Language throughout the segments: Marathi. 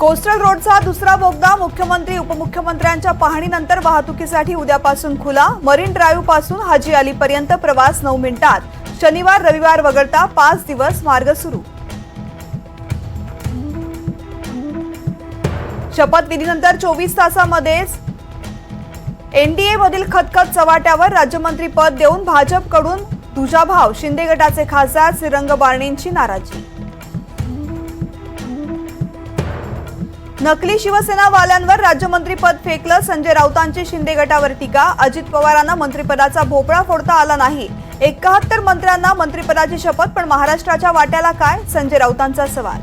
कोस्टल रोडचा दुसरा बोगदा मुख्यमंत्री उपमुख्यमंत्र्यांच्या पाहणीनंतर वाहतुकीसाठी उद्यापासून खुला. मरीन ड्राईव्हपासून हाजी अलीपर्यंत प्रवास नऊ मिनिटात. शनिवार रविवार वगळता पाच दिवस मार्ग सुरू. शपथविधीनंतर चोवीस तासामध्येच एनडीए मधील खतखत चव्हाट्यावर राज्यमंत्री पद देऊन भाजपकडून दुजाभाव शिंदे गटाचे खासदार श्रीरंग बारणेंची नाराजी. नकली शिवसेनावाल्यांवर राज्यमंत्री पद फेकलं संजय राऊतांची शिंदे गटावर टीका. अजित पवारांना मंत्रिपदाचा भोपळा फोडता आला नाही. एकाहत्तर मंत्र्यांना मंत्रिपदाची शपथ पण महाराष्ट्राच्या वाट्याला काय? संजय राऊतांचा सवाल.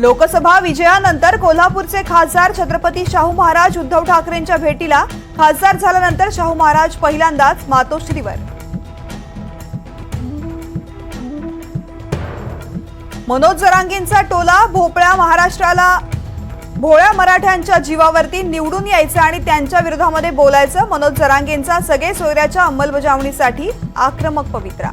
लोकसभा विजयानंतर कोल्हापूरचे खासदार छत्रपती शाहू महाराज उद्धव ठाकरेंच्या भेटीला खासदार झाल्यानंतर शाहू महाराज पहिल्यांदाच मातोश्रीवर मनोज जरांगेंचा टोला भोपळ्या महाराष्ट्राला भोळ्या मराठ्यांच्या जीवावरती निवडून यायचं आणि त्यांच्या विरोधामध्ये बोलायचं. मनोज जरांगेंचा सगळे सोयऱ्याच्या अंमलबजावणीसाठी आक्रमक पवित्रा.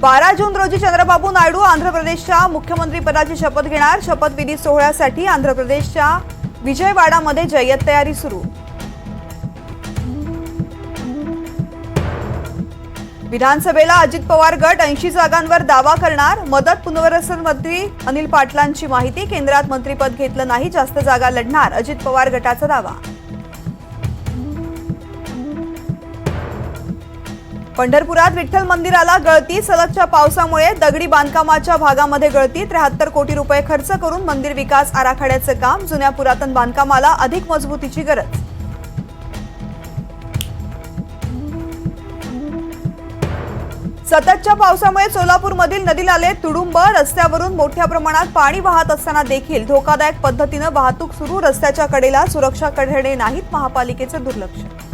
बारा जून रोजी चंद्रबाबू नायडू आंध्र प्रदेशच्या मुख्यमंत्रीपदाची शपथ घेणार. शपथविधी सोहळ्यासाठी आंध्र प्रदेशच्या विजयवाडामध्ये जय्यत तयारी सुरू. विधानसभेला अजित पवार गट ऐंशी जागांवर दावा करणार. मदत पुनर्वसन मंत्री अनिल पाटलांची माहिती. केंद्रात मंत्रीपद घेतलं नाही जास्त जागा लढणार अजित पवार गटाचा दावा. पंढरपुरात विठ्ठल मंदिराला गळती सलगच्या पावसामुळे दगडी बांधकामाच्या भागामध्ये गळती त्र्याहत्तर कोटी रुपये खर्च करून मंदिर विकास आराखड्याचं काम. जुन्या पुरातन बांधकामाला अधिक मजबूतीची गरज. सततच्या पावसामुळे सोलापूरमधील नदी नाले तुडुंब रस्त्यावरून मोठ्या प्रमाणात पाणी वाहत असताना देखील धोकादायक पद्धतीनं वाहतूक सुरू रस्त्याच्या कडेला सुरक्षा कढणे नाहीत महापालिकेचं दुर्लक्ष.